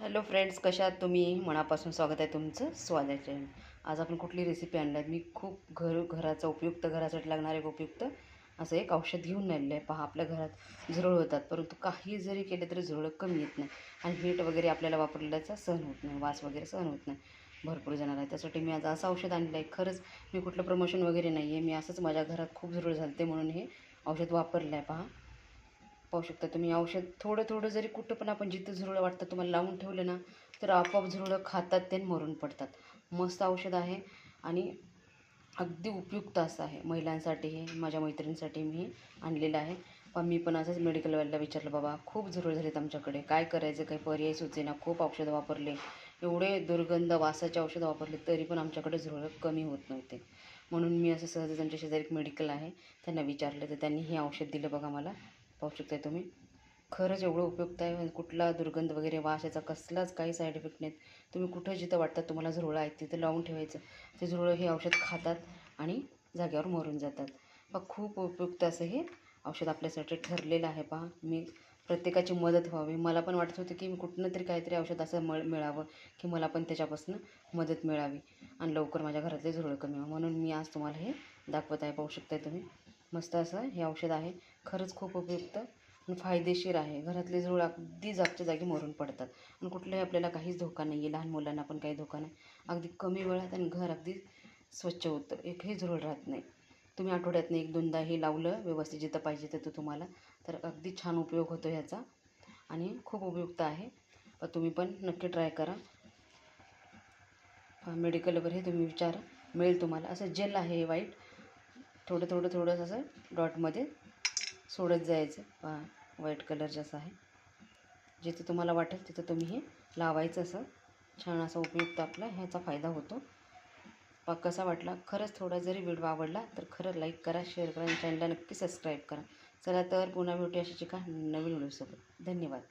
Hello friends कशा आहात तुम्ही? मनापासून स्वागत आहे तुमचं स्वागत आहे आज आपण कुठली रेसिपी आणल्यात मी खूप घर घराचा उपयुक्त घरासाठी लागणारे एक उपयुक्त असं एक औषध घेऊन आलेलं आहे. पहा आपल्या घरात झुरळ होतात परंतु काही जरी केले तरी झुरळ कमी येत नाही आणि हीट वगैरे आपल्याला वापरल्याचा सहन होत नाही वास वगैरे सहन होत नाही. भरपूर जणांना आहे. त्यासाठी मी आज असं औषध आणलं आहे. खरंच मी कुठलं प्रमोशन वगैरे नाही आहे मी असंच माझ्या घरात खूप झुरळ झालते म्हणून हे औषध वापरलं आहे पहा पाहू शकता तुम्ही. औषध थोडं थोडं जरी कुठं पण आपण जिथं झुरळं वाटतं तुम्हाला लावून ठेवलं ना तर आपोआप झुरळं खातात ते मरून पडतात. मस्त औषध आहे आणि अगदी उपयुक्त असं आहे. महिलांसाठी हे माझ्या मैत्रिणींसाठी मी आणलेलं आहे. पण मी पण असंच मेडिकलवाल्याला विचारलं बाबा खूप झुरळ झालेत आमच्याकडे. काय करायचं? काही पर्याय सुचेना. खूप औषधं वापरले. एवढे दुर्गंध वासाचे औषधं वापरले तरी पण आमच्याकडे झुरळ कमी होत नव्हते. म्हणून मी असं सहजच आमच्या शेजारी एक मेडिकल आहे त्यांना विचारलं तर त्यांनी हे औषध दिलं बघा मला. पाहू शकताय तुम्ही. खरंच एवढं उपयुक्त आहे. कुठला दुर्गंध वगैरे वास याचा कसलाच काही साईड इफेक्ट नाहीत. तुम्ही कुठं जिथं वाटतात तुम्हाला झुरळं आहेत तिथं लावून ठेवायचं. ते झुरळं हे औषध खातात आणि जाग्यावर मरून जातात. पहा खूप उपयुक्त असं हे औषध आपल्यासाठी ठरलेलं आहे पहा. मी प्रत्येकाची मदत व्हावी. मला पण वाटत होतं की मी कुठनं तरी काहीतरी औषध असं मळ मिळावं की मला पण त्याच्यापासून मदत मिळावी आणि लवकर माझ्या घरातले झुरळ कमी व्हावं. म्हणून मी आज तुम्हाला हे दाखवत आहे. पाहू शकताय तुम्ही. मस्त असं हे औषध आहे. खरंच खूप उपयुक्त आणि फायदेशीर आहे. घरातले झुळ अगदी जागच्या जागी मरून पडतात. आणि कुठलंही आपल्याला काहीच धोका नाही आहे लहान मुलांना पण काही धोका नाही. अगदी कमी वेळात आणि घर अगदी स्वच्छ होतं. एकही झुरळ राहत नाही. तुम्ही आठवड्यातनं एक दोनदा हे लावलं व्यवस्थित जिथं पाहिजे तिथं तुम्हाला. तर अगदी छान उपयोग होतो ह्याचा आणि खूप उपयुक्त आहे. तुम्ही पण नक्की ट्राय करा. मेडिकल वगैरे तुम्ही विचारा. मिळेल तुम्हाला. असं जेल आहे हे वाईट थोडं थोडं थोडंसं असं डॉटमध्ये सोडत जायचं. पहा व्हाईट कलरचं असं आहे. जिथे तुम्हाला वाटेल तिथं तुम्ही हे लावायचं असं. छान असा उपयुक्त आपला ह्याचा फायदा होतो. पा कसा वाटला? खरंच थोडा जरी व्हिडिओ आवडला तर खरं लाईक करा शेअर करा आणि चॅनलला नक्की सबस्क्राईब करा. चला तर पुन्हा भेटूया अशी का नवीन व्हिडिओसोबत. धन्यवाद.